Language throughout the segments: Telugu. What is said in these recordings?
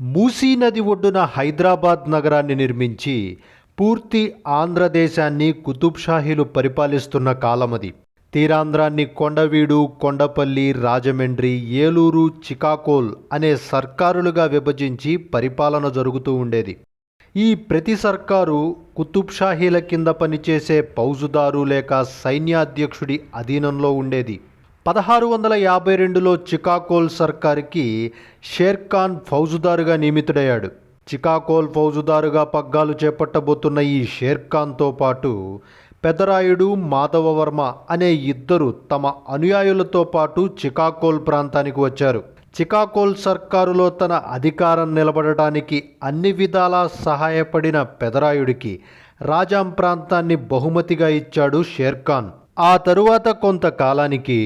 మూసీ నది ఒడ్డున హైదరాబాద్ నగరాన్ని నిర్మించి పూర్తి ఆంధ్రదేశాన్ని కుతుబ్షాహీలు పరిపాలిస్తున్న కాలమది. తీరాంధ్రాన్ని కొండవీడు కొండపల్లి రాజమండ్రి ఏలూరు చికాకోల్ అనే సర్కారులుగా విభజించి పరిపాలన జరుగుతూ ఉండేది. ఈ ప్రతి సర్కారు కుతుబ్ షాహీల కింద పనిచేసే పౌజుదారు లేక సైన్యాధ్యక్షుడి అధీనంలో ఉండేది. పదహారు వందల యాభై రెండులో చికాకోల్ సర్కారుకి షేర్ఖాన్ ఫౌజుదారుగా నియమితుడయ్యాడు. చికాకోల్ ఫౌజుదారుగా పగ్గాలు చేపట్టబోతున్న ఈ షేర్ఖాన్తో పాటు పెదరాయుడు మాధవవర్మ అనే ఇద్దరు తమ అనుయాయులతో పాటు చికాకోల్ ప్రాంతానికి వచ్చారు. చికాకోల్ సర్కారులో తన అధికారం నిలబడటానికి అన్ని విధాలా సహాయపడిన పెదరాయుడికి రాజాం ప్రాంతాన్ని బహుమతిగా ఇచ్చాడు షేర్ఖాన్. ఆ తరువాత కొంతకాలానికి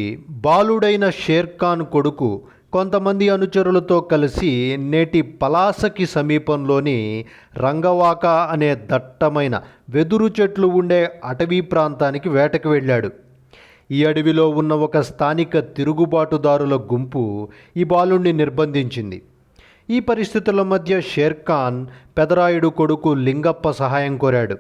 బాలుడైన షేర్ఖాన్ కొడుకు కొంతమంది అనుచరులతో కలిసి నేటి పలాసకి సమీపంలోని రంగవాక అనే దట్టమైన వెదురు చెట్లు ఉండే అటవీ ప్రాంతానికి వేటకు వెళ్ళాడు. ఈ అడవిలో ఉన్న ఒక స్థానిక తిరుగుబాటుదారుల గుంపు ఈ బాలుణ్ణి నిర్బంధించింది. ఈ పరిస్థితుల మధ్య షేర్ఖాన్ పెదరాయుడు కొడుకు లింగప్ప సహాయం కోరాడు.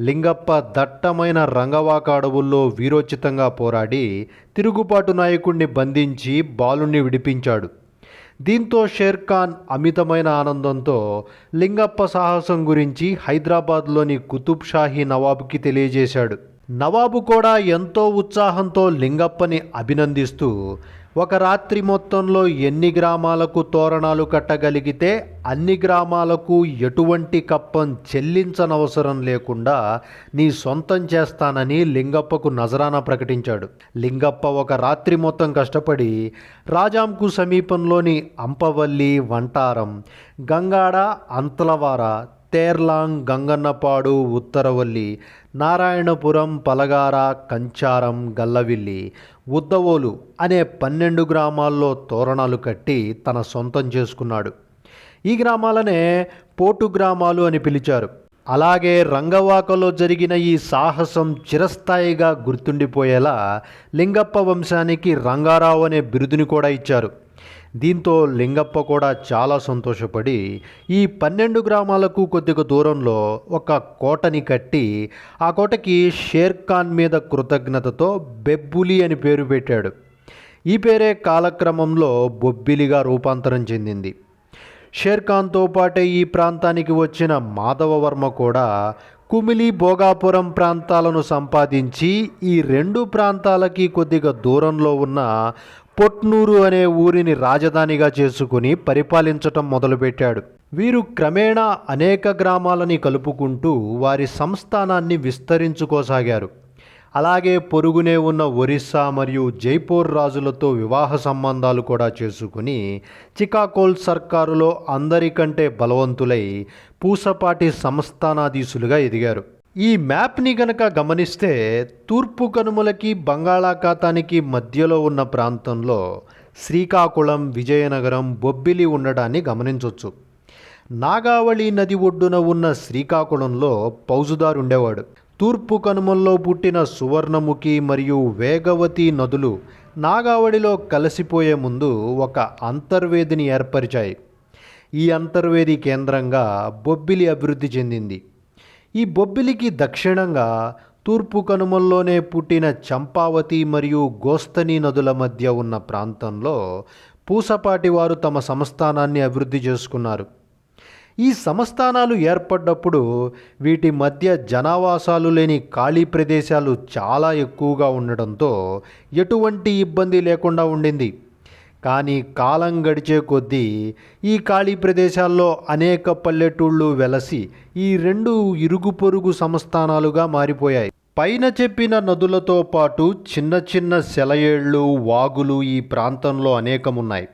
లింగప్ప దట్టమైన రంగవాక అడవుల్లో వీరోచితంగా పోరాడి తిరుగుబాటు నాయకుణ్ణి బంధించి బాలుణ్ణి విడిపించాడు. దీంతో షేర్ఖాన్ అమితమైన ఆనందంతో లింగప్ప సాహసం గురించి హైదరాబాద్లోని కుతుబ్ షాహీ నవాబుకి తెలియజేశాడు. నవాబు కూడా ఎంతో ఉత్సాహంతో లింగప్పని అభినందిస్తూ ఒక రాత్రి మొత్తంలో ఎన్ని గ్రామాలకు తోరణాలు కట్టగలిగితే అన్ని గ్రామాలకు ఎటువంటి కప్పం చెల్లించనవసరం లేకుండా నీ సొంతం చేస్తానని లింగప్పకు నజరానా ప్రకటించాడు. లింగప్ప ఒక రాత్రి మొత్తం కష్టపడి రాజాంకు సమీపంలోని అంపవల్లి వంటారం గంగాడ అంతలవార తేర్లాంగ్ గంగన్నపాడు ఉత్తరవల్లి నారాయణపురం పలగార కంచారం గల్లవిల్లి ఉద్దవోలు అనే పన్నెండు గ్రామాల్లో తోరణాలు కట్టి తన సొంతం చేసుకున్నాడు. ఈ గ్రామాలనే పోటు గ్రామాలు అని పిలిచారు. అలాగే రంగవాకలో జరిగిన ఈ సాహసం చిరస్థాయిగా గుర్తుండిపోయేలా లింగప్ప వంశానికి రంగారావు అనే బిరుదుని కూడా ఇచ్చారు. దీంతో లింగప్ప కూడా చాలా సంతోషపడి ఈ పన్నెండు గ్రామాలకు కొద్దిగా దూరంలో ఒక కోటని కట్టి ఆ కోటకి షేర్ ఖాన్ మీద కృతజ్ఞతతో బెబ్బులి అని పేరు పెట్టాడు. ఈ పేరే కాలక్రమంలో బొబ్బిలిగా రూపాంతరం చెందింది. షేర్ ఖాన్తో పాటే ఈ ప్రాంతానికి వచ్చిన మాధవవర్మ కూడా కుమిలి భోగాపురం ప్రాంతాలను సంపాదించి ఈ రెండు ప్రాంతాలకి కొద్దిగా దూరంలో ఉన్న పొట్నూరు అనే ఊరిని రాజధానిగా చేసుకుని పరిపాలించటం మొదలుపెట్టాడు. వీరు క్రమేణా అనేక గ్రామాలని కలుపుకుంటూ వారి సంస్థానాన్ని విస్తరించుకోసాగారు. అలాగే పొరుగునే ఉన్న ఒరిస్సా మరియు జైపూర్ రాజులతో వివాహ సంబంధాలు కూడా చేసుకుని చికాకోల్ సర్కారులో అందరికంటే బలవంతులై పూసపాటి సంస్థానాధీశులుగా ఎదిగారు. ఈ మ్యాప్ని గనక గమనిస్తే తూర్పు కనుమలకి బంగాళాఖాతానికి మధ్యలో ఉన్న ప్రాంతంలో శ్రీకాకుళం విజయనగరం బొబ్బిలి ఉండడాన్ని గమనించవచ్చు నాగావళి నది ఒడ్డున ఉన్న శ్రీకాకుళంలో పౌజుదారు ఉండేవాడు. తూర్పు కనుమల్లో పుట్టిన సువర్ణముఖి మరియు వేగవతి నదులు నాగావళిలో కలిసిపోయే ముందు ఒక అంతర్వేదిని ఏర్పరిచాయి. ఈ అంతర్వేది కేంద్రంగా బొబ్బిలి అభివృద్ధి చెందింది. ఈ బొబ్బిలికి దక్షిణంగా తూర్పు కనుమల్లోనే పుట్టిన చంపావతి మరియు గోస్తని నదుల మధ్య ఉన్న ప్రాంతంలో పూసపాటి వారు తమ సంస్థానాన్ని అభివృద్ధి చేసుకున్నారు. ఈ సంస్థానాలు ఏర్పడ్డప్పుడు వీటి మధ్య జనావాసాలు లేని ఖాళీ ప్రదేశాలు చాలా ఎక్కువగా ఉండడంతో ఎటువంటి ఇబ్బంది లేకుండా ఉండింది. కానీ కాలం గడిచే కొద్దీ ఈ ఖాళీ ప్రదేశాల్లో అనేక పల్లెటూళ్ళు వెలసి ఈ రెండు ఇరుగు పొరుగు సంస్థానాలుగా మారిపోయాయి. పైన చెప్పిన నదులతో పాటు చిన్న చిన్న సెలయేళ్ళు వాగులు ఈ ప్రాంతంలో అనేకమున్నాయి.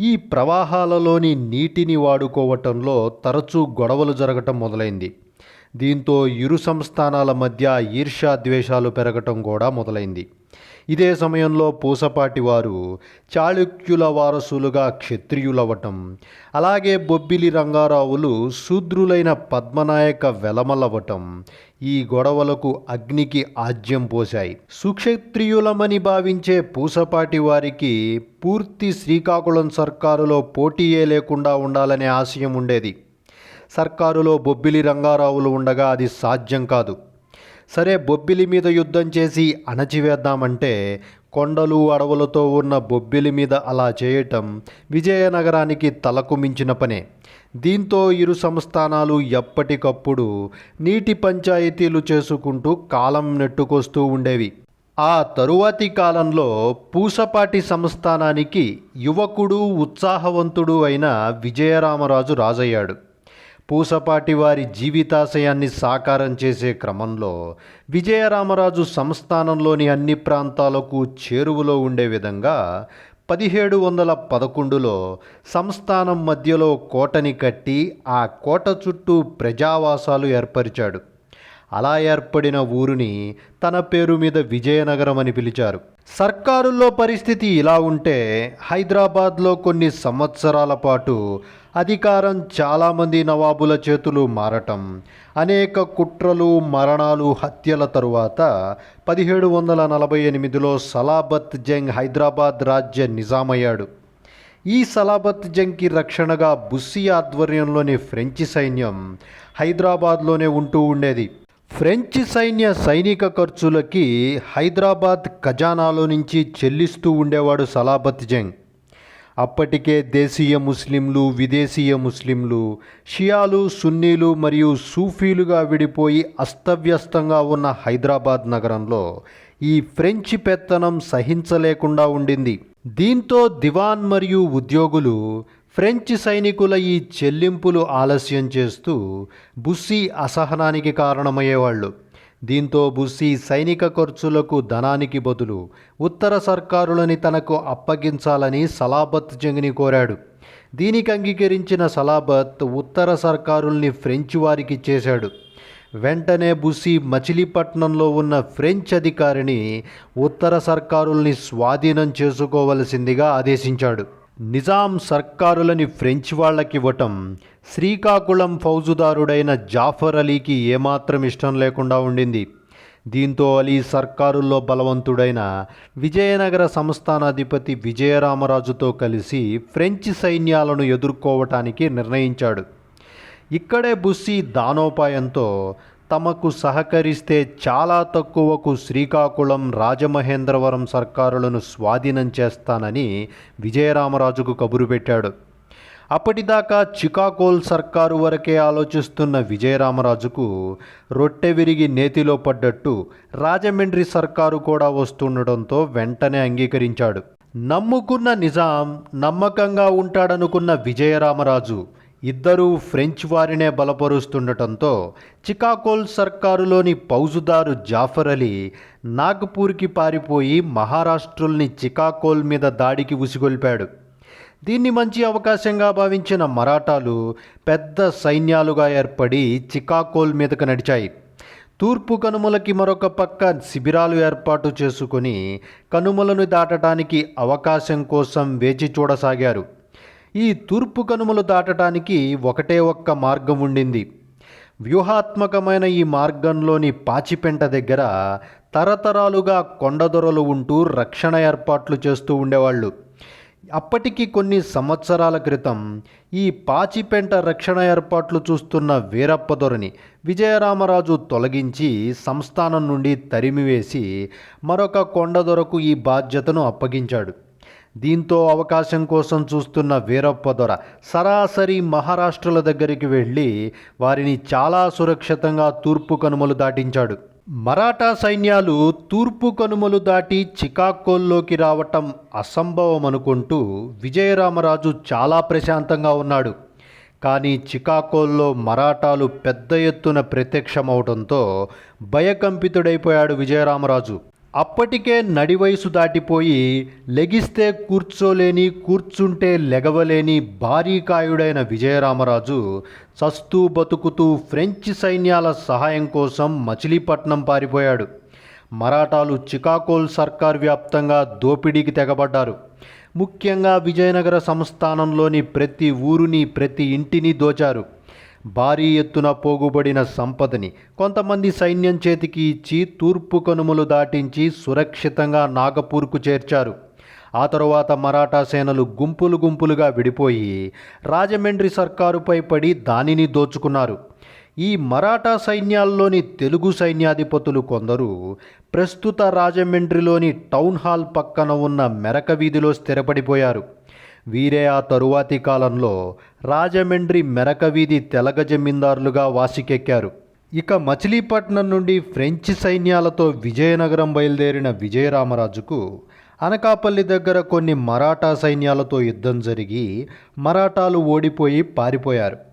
ఈ ప్రవాహాలలోని నీటిని వాడుకోవటంలో తరచూ గొడవలు జరగటం మొదలైంది. దీంతో ఇరు సంస్థానాల మధ్య ఈర్ష్యాద్వేషాలు పెరగటం కూడా మొదలైంది. ఇదే సమయంలో పూసపాటి వారు చాళుక్యుల వారసులుగా క్షత్రియులవ్వటం అలాగే బొబ్బిలి రంగారావులు శూద్రులైన పద్మనాయక వెలమలవటం ఈ గొడవలకు అగ్నికి ఆజ్యం పోశాయి. సుక్షత్రియులమని భావించే పూసపాటి వారికి పూర్తి శ్రీకాకుళం సర్కారులో పోటీయే లేకుండా ఉండాలనే ఆశయం ఉండేది. సర్కారులో బొబ్బిలి రంగారావులు ఉండగా అది సాధ్యం కాదు. సరే బొబ్బిలి మీద యుద్ధం చేసి అణచివేద్దామంటే కొండలు అడవులతో ఉన్న బొబ్బిలి మీద అలా చేయటం విజయనగరానికి తలకు మించిన పనే. దీంతో ఇరు సంస్థానాలు ఎప్పటికప్పుడు నీటి పంచాయతీలు చేసుకుంటూ కాలం నెట్టుకొస్తూ ఉండేవి. ఆ తరువాతి కాలంలో పూసపాటి సంస్థానానికి యువకుడు ఉత్సాహవంతుడు అయిన విజయరామరాజు రాజయ్యాడు. పూసపాటి వారి జీవితాశయాన్ని సాకారం చేసే క్రమంలో విజయరామరాజు సంస్థానంలోని అన్ని ప్రాంతాలకు చేరువలో ఉండే విధంగా పదిహేడు వందల పదకొండులో సంస్థానం మధ్యలో కోటని కట్టి ఆ కోట చుట్టూ ప్రజావాసాలు ఏర్పరిచాడు. అలా ఏర్పడిన ఊరిని తన పేరు మీద విజయనగరం అని పిలిచారు. సర్కారుల్లో పరిస్థితి ఇలా ఉంటే హైదరాబాద్లో కొన్ని సంవత్సరాల పాటు అధికారం చాలామంది నవాబుల చేతులు మారటం అనేక కుట్రలు మరణాలు హత్యల తరువాత పదిహేడు వందల నలభై ఎనిమిదిలో సలాబత్ జంగ్ హైదరాబాద్ రాజ్య నిజామయ్యాడు. ఈ సలాబత్ జంగ్కి రక్షణగా బుస్సీ ఆధ్వర్యంలోని ఫ్రెంచి సైన్యం హైదరాబాద్లోనే ఉంటూ ఉండేది. ఫ్రెంచ్ సైన్య సైనిక ఖర్చులకి హైదరాబాద్ ఖజానాలో నుంచి చెల్లిస్తూ ఉండేవాడు సలాబత్ జంగ్. అప్పటికే దేశీయ ముస్లింలు విదేశీయ ముస్లింలు షియాలు సున్నీలు మరియు సూఫీలుగా విడిపోయి అస్తవ్యస్తంగా ఉన్న హైదరాబాద్ నగరంలో ఈ ఫ్రెంచ్ పెత్తనం సహించలేకుండా ఉండింది. దీంతో దివాన్ మరియు ఉద్యోగులు ఫ్రెంచ్ సైనికుల ఈ చెల్లింపులు ఆలస్యం చేస్తూ బుస్సీ అసహనానికి కారణమయ్యేవాళ్ళు. దీంతో బుస్సీ సైనిక ఖర్చులకు ధనానికి బదులు ఉత్తర సర్కారులని తనకు అప్పగించాలని సలాబత్ జంగ్ని కోరాడు. దీనికి అంగీకరించిన సలాబత్ ఉత్తర సర్కారుల్ని ఫ్రెంచ్ వారికి చేశాడు. వెంటనే బుస్సీ మచిలీపట్నంలో ఉన్న ఫ్రెంచ్ అధికారిని ఉత్తర సర్కారుల్ని స్వాధీనం చేసుకోవలసిందిగా ఆదేశించాడు. నిజాం సర్కారులని ఫ్రెంచ్ వాళ్ళకివ్వటం శ్రీకాకుళం ఫౌజుదారుడైన జాఫర్ అలీకి ఏమాత్రం ఇష్టం లేకుండా ఉండింది. దీంతో అలీ సర్కారుల్లో బలవంతుడైన విజయనగర సంస్థానాధిపతి విజయరామరాజుతో కలిసి ఫ్రెంచ్ సైన్యాలను ఎదుర్కోవటానికి నిర్ణయించాడు. ఇక్కడే బుస్సీ దానోపాయంతో తమకు సహకరిస్తే చాలా తక్కువకు శ్రీకాకుళం రాజమహేంద్రవరం సర్కారులను స్వాధీనం చేస్తానని విజయరామరాజుకు కబురు పెట్టాడు. అప్పటిదాకా చికాకోల్ సర్కారు వరకే ఆలోచిస్తున్న విజయరామరాజుకు రొట్టె విరిగి నేతిలో పడ్డట్టు రాజమండ్రి సర్కారు కూడా వస్తుండటంతో వెంటనే అంగీకరించాడు. నమ్ముకున్న నిజాం నమ్మకంగా ఉంటాడనుకున్న విజయరామరాజు ఇద్దరూ ఫ్రెంచ్ వారినే బలపరుస్తుండటంతో చికాకోల్ సర్కారులోని పౌజుదారు జాఫర్ అలీ నాగ్పూర్కి పారిపోయి మహారాష్ట్రుల్ని చికాకోల్ మీద దాడికి ఉసిగొల్పాడు. దీన్ని మంచి అవకాశంగా భావించిన మరాఠాలు పెద్ద సైన్యాలుగా ఏర్పడి చికాకోల్ మీదకు నడిచాయి. తూర్పు కనుమలకి మరొక పక్క శిబిరాలు ఏర్పాటు చేసుకొని కనుమలను దాటడానికి అవకాశం కోసం వేచి చూడసాగారు. ఈ తూర్పు కనుమలు దాటడానికి ఒకటే ఒక్క మార్గం ఉండింది. వ్యూహాత్మకమైన ఈ మార్గంలోని పాచిపెంట దగ్గర తరతరాలుగా కొండదొరలు ఉంటూ రక్షణ ఏర్పాట్లు చేస్తూ ఉండేవాళ్ళు. అప్పటికి కొన్ని సంవత్సరాల క్రితం ఈ పాచిపెంట రక్షణ ఏర్పాట్లు చూస్తున్న వీరప్పదొరని విజయరామరాజు తొలగించి సంస్థానం నుండి తరిమివేసి మరొక కొండదొరకు ఈ బాధ్యతను అప్పగించాడు. దీంతో అవకాశం కోసం చూస్తున్న వీరప్పదొర సరాసరి మహారాష్ట్రల దగ్గరికి వెళ్ళి వారిని చాలా సురక్షితంగా తూర్పు కనుమలు దాటించాడు. మరాఠా సైన్యాలు తూర్పు కనుమలు దాటి చికాకోల్లోకి రావటం అసంభవం అనుకుంటూ విజయరామరాజు చాలా ప్రశాంతంగా ఉన్నాడు. కానీ చికాకోల్లో మరాఠాలు పెద్ద ఎత్తున ప్రత్యక్షమవడంతో భయకంపితుడైపోయాడు విజయరామరాజు. అప్పటికే నడి వయసు దాటిపోయి లెగిస్తే కూర్చోలేని కూర్చుంటే లెగవలేని భారీకాయుడైన విజయరామరాజు చస్తూ బతుకుతూ ఫ్రెంచ్ సైన్యాల సహాయం కోసం మచిలీపట్నం పారిపోయాడు. మరాఠాలు చికాకోల్ సర్కార్ వ్యాప్తంగా దోపిడీకి తెగబడ్డారు. ముఖ్యంగా విజయనగర సంస్థానంలోని ప్రతి ఊరుని ప్రతి ఇంటిని దోచారు. భారీ ఎత్తున పోగుబడిన సంపదని కొంతమంది సైన్యం చేతికి ఇచ్చి తూర్పు కనుమలు దాటించి సురక్షితంగా నాగపూర్కు చేర్చారు. ఆ తరువాత మరాఠా సేనలు గుంపులు గుంపులుగా విడిపోయి రాజమండ్రి సర్కారుపై పడి దానిని దోచుకున్నారు. ఈ మరాఠా సైన్యాల్లోని తెలుగు సైన్యాధిపతులు కొందరు ప్రస్తుత రాజమండ్రిలోని టౌన్ హాల్ పక్కన ఉన్న మెరక వీధిలో స్థిరపడిపోయారు. వీరే ఆ తరువాతి కాలంలో రాజమండ్రి మెరకవీధి తెలగ జమీందారులుగా వాసికెక్కారు. ఇక మచిలీపట్నం నుండి ఫ్రెంచ్ సైన్యాలతో విజయనగరం బయలుదేరిన విజయరామరాజుకు అనకాపల్లి దగ్గర కొన్ని మరాఠా సైన్యాలతో యుద్ధం జరిగి మరాఠాలు ఓడిపోయి పారిపోయారు.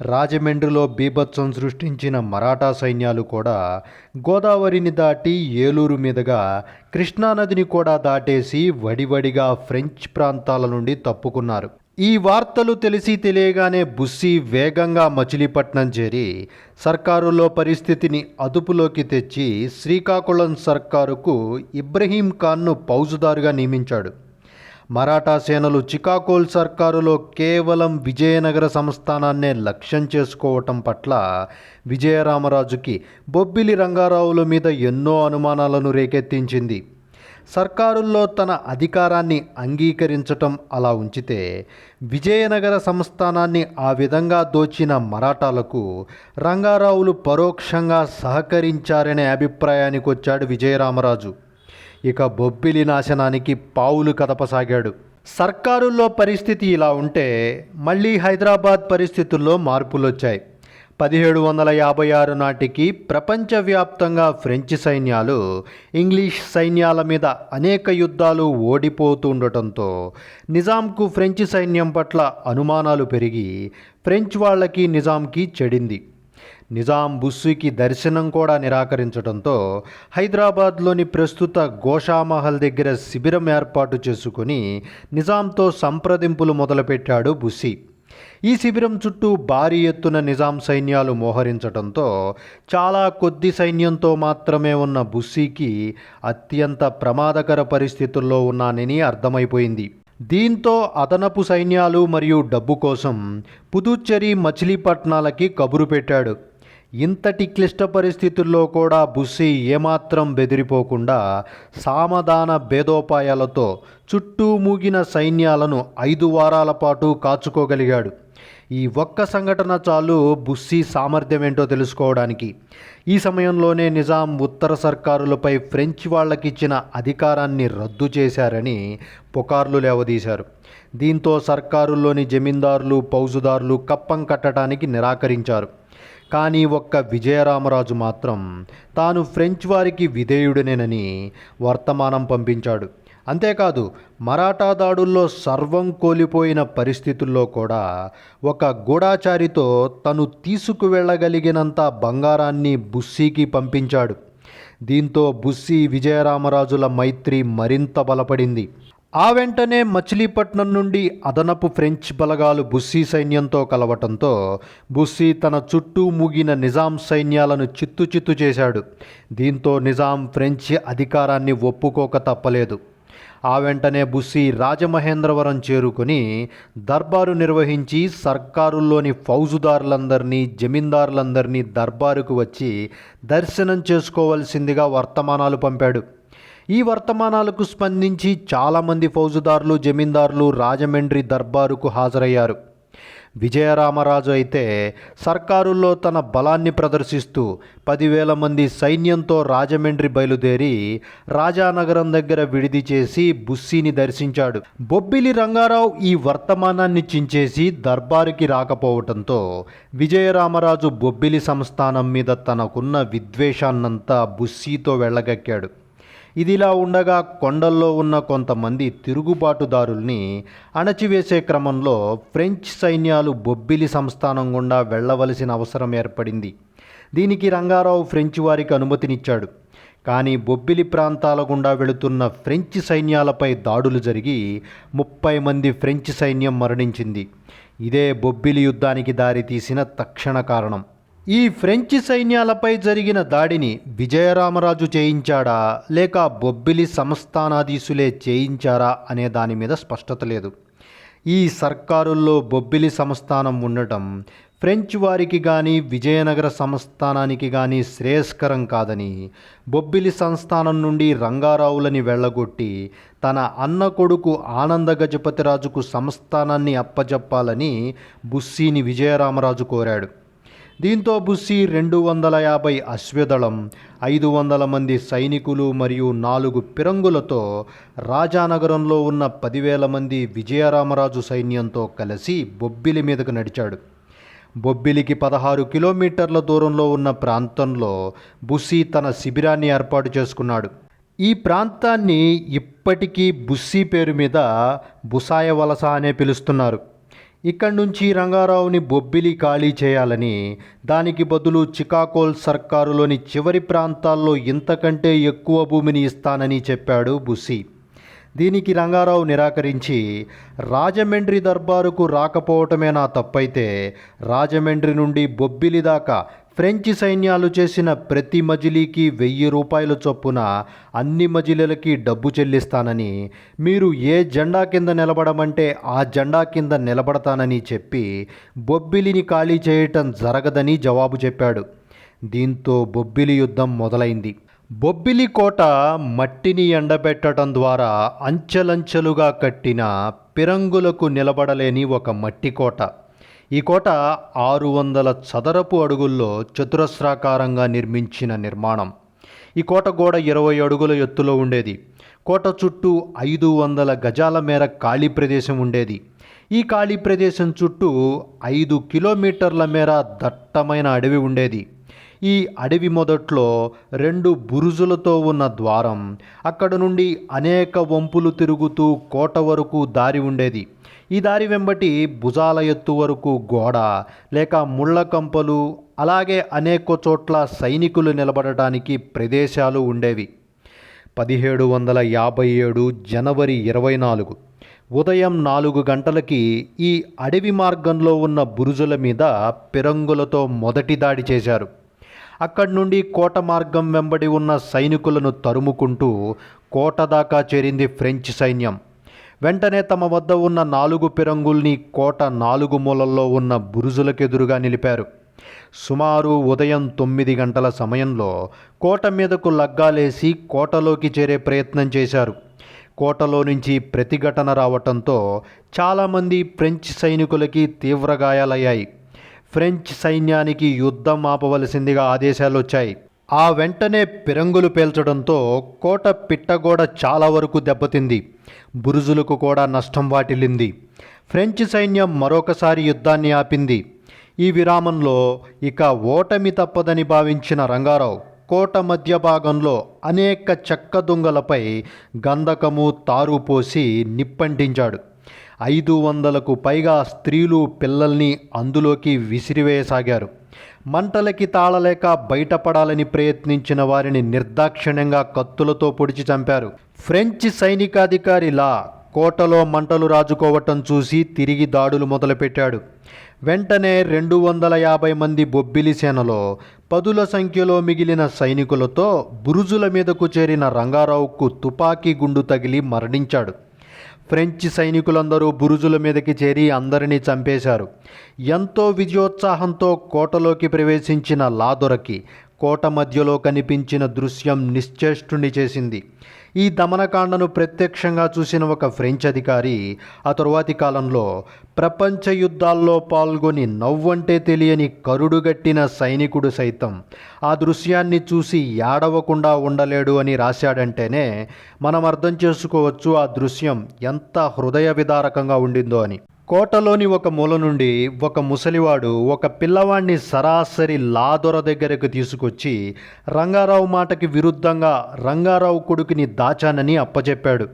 రాజమండ్రిలో బీభత్సం సృష్టించిన మరాఠా సైన్యాలు కూడా గోదావరిని దాటి ఏలూరు మీదుగా కృష్ణానదిని కూడా దాటేసి వడివడిగా ఫ్రెంచ్ ప్రాంతాల నుండి తప్పుకున్నారు. ఈ వార్తలు తెలిసి తెలియగానే బుస్సి వేగంగా మచిలీపట్నం చేరి సర్కారులో పరిస్థితిని అదుపులోకి తెచ్చి శ్రీకాకుళం సర్కారుకు ఇబ్రహీం ఖాన్ను పౌజుదారుగా నియమించాడు. మరాఠా సేనలు చికాకోల్ సర్కారులో కేవలం విజయనగర సంస్థానాన్నే లక్ష్యం చేసుకోవటం పట్ల విజయరామరాజుకి బొబ్బిలి రంగారావుల మీద ఎన్నో అనుమానాలను రేకెత్తించింది. సర్కారుల్లో తన అధికారాన్ని అంగీకరించటం అలా ఉంచితే విజయనగర సంస్థానాన్ని ఆ విధంగా దోచిన మరాఠాలకు రంగారావులు పరోక్షంగా సహకరించారనే అభిప్రాయానికి వచ్చాడు విజయరామరాజు. ఇక బొబ్బిలి నాశనానికి పావులు కదపసాగాడు. సర్కారుల్లో పరిస్థితి ఇలా ఉంటే మళ్ళీ హైదరాబాద్ పరిస్థితుల్లో మార్పులు వచ్చాయి పదిహేడు వందల యాభై ఆరు నాటికి ప్రపంచవ్యాప్తంగా ఫ్రెంచ్ సైన్యాలు ఇంగ్లీష్ సైన్యాల మీద అనేక యుద్ధాలు ఓడిపోతుండటంతో నిజాంకు ఫ్రెంచ్ సైన్యం పట్ల అనుమానాలు పెరిగి ఫ్రెంచ్ వాళ్ళకి నిజాంకి చెడింది. నిజాం బుస్సుకి దర్శనం కూడా నిరాకరించడంతో హైదరాబాద్లోని ప్రస్తుత గోషామహల్ దగ్గర శిబిరం ఏర్పాటు చేసుకుని నిజాంతో సంప్రదింపులు మొదలుపెట్టాడు బుస్సీ. ఈ శిబిరం చుట్టూ భారీ ఎత్తున నిజాం సైన్యాలు మోహరించడంతో చాలా కొద్ది సైన్యంతో మాత్రమే ఉన్న బుస్సీకి అత్యంత ప్రమాదకర పరిస్థితుల్లో ఉన్నానని అర్థమైపోయింది. దీంతో అదనపు సైన్యాలు మరియు డబ్బు కోసం పుదుచ్చేరి మచిలీపట్నాలకి కబురు పెట్టాడు. ఇంతటి క్లిష్ట పరిస్థితుల్లో కూడా బుస్సి ఏమాత్రం బెదిరిపోకుండా సామధాన భేదోపాయాలతో చుట్టూ మూగిన సైన్యాలను ఐదు వారాల పాటు కాచుకోగలిగాడు. ఈ ఒక్క సంఘటన చాలు బుస్సి సామర్థ్యం ఏంటో తెలుసుకోవడానికి. ఈ సమయంలోనే నిజాం ఉత్తర సర్కారులపై ఫ్రెంచ్ వాళ్ళకిచ్చిన అధికారాన్ని రద్దు చేశారని పుకార్లు లేవదీశారు. దీంతో సర్కారుల్లోని జమీందారులు పౌజుదారులు కప్పం కట్టడానికి నిరాకరించారు. కానీ ఒక్క విజయరామరాజు మాత్రం తాను ఫ్రెంచ్ వారికి విధేయుడనేనని వర్తమానం పంపించాడు. అంతేకాదు మరాఠా దాడుల్లో సర్వం కోల్పోయిన పరిస్థితుల్లో కూడా ఒక గూఢాచారితో తను తీసుకువెళ్ళగలిగినంత బంగారాన్ని బుస్సీకి పంపించాడు. దీంతో బుస్సీ విజయరామరాజుల మైత్రి మరింత బలపడింది. ఆ వెంటనే మచిలీపట్నం నుండి అదనపు ఫ్రెంచ్ బలగాలు బుస్సీ సైన్యంతో కలవటంతో బుస్సీ తన చుట్టూ మూగిన నిజాం సైన్యాలను చిత్తు చిత్తు చేశాడు. దీంతో నిజాం ఫ్రెంచ్ అధికారాన్ని ఒప్పుకోక తప్పలేదు. ఆ వెంటనే బుస్సీ రాజమహేంద్రవరం చేరుకొని దర్బారు నిర్వహించి సర్కారుల్లోని ఫౌజుదారులందరినీ జమీందారులందరినీ దర్బారుకు వచ్చి దర్శనం చేసుకోవలసిందిగా వర్తమానాలు పంపాడు. ఈ వర్తమానాలకు స్పందించి చాలామంది ఫౌజుదారులు జమీందారులు రాజమండ్రి దర్బారుకు హాజరయ్యారు. విజయరామరాజు అయితే సర్కారుల్లో తన బలాన్ని ప్రదర్శిస్తూ పదివేల మంది సైన్యంతో రాజమండ్రి బయలుదేరి రాజానగరం దగ్గర విడిది చేసి బుస్సీని దర్శించాడు. బొబ్బిలి రంగారావు ఈ వర్తమానాన్ని చించేసి దర్బారుకి రాకపోవటంతో విజయరామరాజు బొబ్బిలి సంస్థానం మీద తనకున్న విద్వేషాన్నంతా బుస్సీతో వెళ్ళగక్కాడు. ఇదిలా ఉండగా కొండల్లో ఉన్న కొంతమంది తిరుగుబాటుదారుల్ని అణచివేసే క్రమంలో ఫ్రెంచ్ సైన్యాలు బొబ్బిలి సంస్థానం గుండా వెళ్ళవలసిన అవసరం ఏర్పడింది. దీనికి రంగారావు ఫ్రెంచ్ వారికి అనుమతినిచ్చాడు. కానీ బొబ్బిలి ప్రాంతాల గుండా వెళుతున్న ఫ్రెంచ్ సైన్యాలపై దాడులు జరిగి ముప్పై మంది ఫ్రెంచ్ సైన్యం మరణించింది. ఇదే బొబ్బిలి యుద్ధానికి దారితీసిన తక్షణ కారణం. ఈ ఫ్రెంచి సైన్యాలపై జరిగిన దాడిని విజయరామరాజు చేయించాడా? లేక బొబ్బిలి సంస్థానాధీశులే చేయించారా? అనే దాని మీద స్పష్టత లేదు. ఈ సర్కారుల్లో బొబ్బిలి సంస్థానం ఉండటం ఫ్రెంచ్ వారికి కానీ విజయనగర సంస్థానానికి కానీ శ్రేయస్కరం కాదని బొబ్బిలి సంస్థానం నుండి రంగారావులని వెళ్ళగొట్టి తన అన్న కొడుకు ఆనంద గజపతిరాజుకు సంస్థానాన్ని అప్పజెప్పాలని బుస్సీని విజయరామరాజు కోరాడు. దీంతో బుస్సి రెండు వందల యాభై అశ్వదళం ఐదు వందల మంది సైనికులు మరియు నాలుగు పిరంగులతో రాజానగరంలో ఉన్న పదివేల మంది విజయరామరాజు సైన్యంతో కలిసి బొబ్బిలి మీదకు నడిచాడు. బొబ్బిలికి పదహారు కిలోమీటర్ల దూరంలో ఉన్న ప్రాంతంలో బుస్సి తన శిబిరాన్ని ఏర్పాటు చేసుకున్నాడు. ఈ ప్రాంతాన్ని ఇప్పటికీ బుస్సీ పేరు మీద బుసాయ వలస అనే పిలుస్తున్నారు. ఇక్కడి నుంచి రంగారావుని బొబ్బిలి ఖాళీ చేయాలని దానికి బదులు చికాకోల్ సర్కారులోని చివరి ప్రాంతాల్లో ఇంతకంటే ఎక్కువ భూమిని ఇస్తానని చెప్పాడు బుసి దీనికి రంగారావు నిరాకరించి రాజమండ్రి దర్బారుకు రాకపోవటమే నా తప్పైతే రాజమండ్రి నుండి బొబ్బిలి దాకా ఫ్రెంచి సైన్యాలు చేసిన ప్రతి మజిలీకి వెయ్యి రూపాయల చొప్పున అన్ని మజిలీలకి డబ్బు చెల్లిస్తానని మీరు ఏ జెండా కింద నిలబడమంటే ఆ జెండా కింద నిలబడతానని చెప్పి బొబ్బిలిని ఖాళీ చేయటం జరగదని జవాబు చెప్పాడు. దీంతో బొబ్బిలి యుద్ధం మొదలైంది. బొబ్బిలి కోట మట్టిని ఎండబెట్టడం ద్వారా అంచెలంచెలుగా కట్టిన పిరంగులకు నిలబడలేని ఒక మట్టి కోట. ఈ కోట ఆరు వందల చదరపు అడుగుల్లో చతురస్రాకారంగా నిర్మించిన నిర్మాణం. ఈ కోట గోడ ఇరవై అడుగుల ఎత్తులో ఉండేది. కోట చుట్టూ ఐదు వందల గజాల మేర ఖాళీ ప్రదేశం ఉండేది. ఈ ఖాళీ ప్రదేశం చుట్టూ ఐదు కిలోమీటర్ల మేర దట్టమైన అడవి ఉండేది. ఈ అడవి మొదట్లో రెండు బురుజులతో ఉన్న ద్వారం అక్కడ నుండి అనేక వంపులు తిరుగుతూ కోట వరకు దారి ఉండేది. ఈ దారి వెంబటి భుజాల ఎత్తు వరకు గోడ లేక ముళ్ళ కంపలు అలాగే అనేక చోట్ల సైనికులు నిలబడటానికి ప్రదేశాలు ఉండేవి. పదిహేడు వందల యాభై ఏడు జనవరి ఇరవై నాలుగు ఉదయం నాలుగు గంటలకి ఈ అడవి మార్గంలో ఉన్న బురుజుల మీద పిరంగులతో మొదటి దాడి చేశారు. అక్కడి నుండి కోట మార్గం వెంబడి ఉన్న సైనికులను తరుముకుంటూ కోట దాకా చేరింది ఫ్రెంచ్ సైన్యం. వెంటనే తమ వద్ద ఉన్న నాలుగు పిరంగుల్ని కోట నాలుగు మూలల్లో ఉన్న బురుజులకెదురుగా నిలిపారు. సుమారు ఉదయం తొమ్మిది గంటల సమయంలో కోట మీదకు లగ్గాలేసి కోటలోకి చేరే ప్రయత్నం చేశారు. కోటలో నుంచి ప్రతిఘటన రావటంతో చాలామంది ఫ్రెంచ్ సైనికులకి తీవ్ర గాయాలయ్యాయి. ఫ్రెంచ్ సైన్యానికి యుద్ధం ఆపవలసిందిగా ఆదేశాలు వచ్చాయి ఆ వెంటనే పిరంగులు పేల్చడంతో కోట పిట్టగోడ చాలా వరకు దెబ్బతింది. బురుజులకు కూడా నష్టం వాటిల్లింది. ఫ్రెంచ్ సైన్యం మరొకసారి యుద్ధాన్ని ఆపింది. ఈ విరామంలో ఇక ఓటమి తప్పదని భావించిన రంగారావు కోట మధ్య భాగంలో అనేక చెక్క దుంగలపై గంధకము తారు పోసి నిప్పంటించాడు. ఐదు వందలకు పైగా స్త్రీలు పిల్లల్ని అందులోకి విసిరివేయసాగారు. మంటలకి తాళలేక బయటపడాలని ప్రయత్నించిన వారిని నిర్దాక్షిణ్యంగా కత్తులతో పొడిచి చంపారు. ఫ్రెంచ్ సైనికాధికారి లా కోటలో మంటలు రాజుకోవటం చూసి తిరిగి దాడులు మొదలుపెట్టాడు. వెంటనే రెండు వందల యాభై మంది బొబ్బిలి సేనలో పదుల సంఖ్యలో మిగిలిన సైనికులతో బురుజుల మీదకు చేరిన రంగారావుకు తుపాకీ గుండు తగిలి మరణించాడు. ఫ్రెంచ్ సైనికులందరూ బురుజుల మీదకి చేరి అందరినీ చంపేశారు. ఎంతో విజయోత్సాహంతో కోటలోకి ప్రవేశించిన లాదొరకి కోట మధ్యలో కనిపించిన దృశ్యం నిశ్చేష్టుని చేసింది. ఈ దమనకాండను ప్రత్యక్షంగా చూసిన ఒక ఫ్రెంచ్ అధికారి ఆ తరువాతి కాలంలో ప్రపంచ యుద్ధాల్లో పాల్గొని నవ్వంటే తెలియని కరుడుగట్టిన సైనికుడు సైతం ఆ దృశ్యాన్ని చూసి ఏడవకుండా ఉండలేడు అని రాశాడంటేనే మనం అర్థం చేసుకోవచ్చు ఆ దృశ్యం ఎంత హృదయ విదారకంగా ఉండిందో అని. కోటలోని ఒక మూల నుండి ఒక ముసలివాడు ఒక పిల్లవాడిని సరాసరి లాదొర దగ్గరకు తీసుకొచ్చి రంగారావు మాటకి విరుద్ధంగా రంగారావు కొడుకుని దాచానని అప్పచెప్పాడు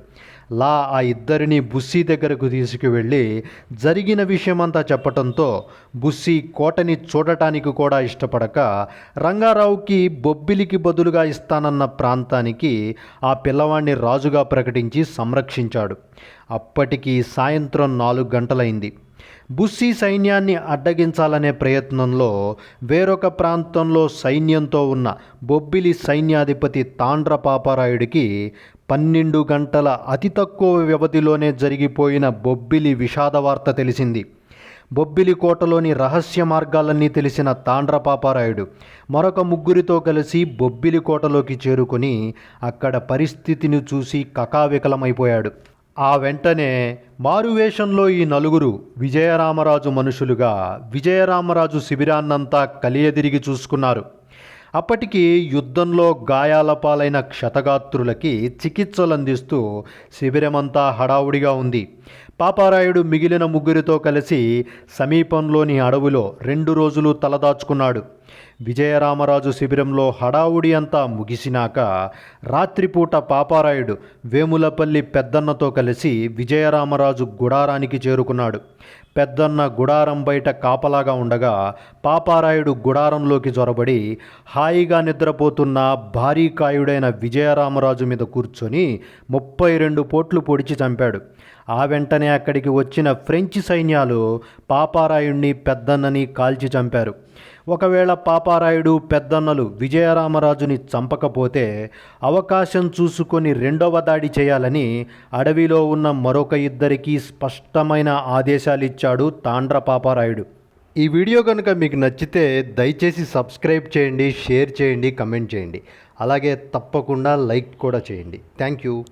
లా ఆ ఇద్దరిని బుస్సీ దగ్గరకు తీసుకువెళ్ళి జరిగిన విషయమంతా చెప్పటంతో బుస్సీ కోటని చూడటానికి కూడా ఇష్టపడక రంగారావుకి బొబ్బిలికి బదులుగా ఇస్తానన్న ప్రాంతానికి ఆ పిల్లవాడిని రాజుగా ప్రకటించి సంరక్షించాడు. అప్పటికి సాయంత్రం నాలుగు గంటలైంది. బుస్సీ సైన్యాన్ని అడ్డగించాలనే ప్రయత్నంలో వేరొక ప్రాంతంలో సైన్యంతో ఉన్న బొబ్బిలి సైన్యాధిపతి తాండ్ర పాపారాయుడికి పన్నెండు గంటల అతి తక్కువ వ్యవధిలోనే జరిగిపోయిన బొబ్బిలి విషాద వార్త తెలిసింది. బొబ్బిలి కోటలోని రహస్య మార్గాలన్నీ తెలిసిన తాండ్ర పాపారాయుడు మరొక ముగ్గురితో కలిసి బొబ్బిలి కోటలోకి చేరుకొని అక్కడ పరిస్థితిని చూసి కకావికలమైపోయాడు. ఆ వెంటనే మారువేషంలో ఈ నలుగురు విజయరామరాజు మనుషులుగా విజయరామరాజు శిబిరాన్నంతా కలియదిరిగి చూసుకున్నారు. అప్పటికి యుద్ధంలో గాయాల పాలైన క్షతగాత్రులకి చికిత్సలు అందిస్తూ శిబిరమంతా హడావుడిగా ఉంది. పాపారాయుడు మిగిలిన ముగ్గురితో కలిసి సమీపంలోని అడవిలో రెండు రోజులు తలదాచుకున్నాడు. విజయరామరాజు శిబిరంలో హడావుడి అంతా ముగిసినాక రాత్రిపూట పాపారాయుడు వేములపల్లి పెద్దన్నతో కలిసి విజయరామరాజు గుడారానికి చేరుకున్నాడు. పెద్దన్న గుడారం బయట కాపలాగా ఉండగా పాపారాయుడు గుడారంలోకి జొరబడి హాయిగా నిద్రపోతున్న భారీ కాయుడైన విజయరామరాజు మీద కూర్చొని ముప్పై రెండు పోట్లు పొడిచి చంపాడు. ఆ వెంటనే అక్కడికి వచ్చిన ఫ్రెంచ్ సైన్యాలు పాపారాయుణ్ణి పెద్దన్నని కాల్చి చంపారు. ఒకవేళ పాపారాయుడు పెద్దన్నలు విజయరామరాజుని చంపకపోతే అవకాశం చూసుకొని రెండవ దాడి చేయాలని అడవిలో ఉన్న మరొక ఇద్దరికి స్పష్టమైన ఆదేశాలిచ్చాడు తాండ్ర పాపారాయుడు. ఈ వీడియో కనుక మీకు నచ్చితే దయచేసి సబ్స్క్రైబ్ చేయండి షేర్ చేయండి కమెంట్ చేయండి. అలాగే తప్పకుండా లైక్ కూడా చేయండి. Thank you.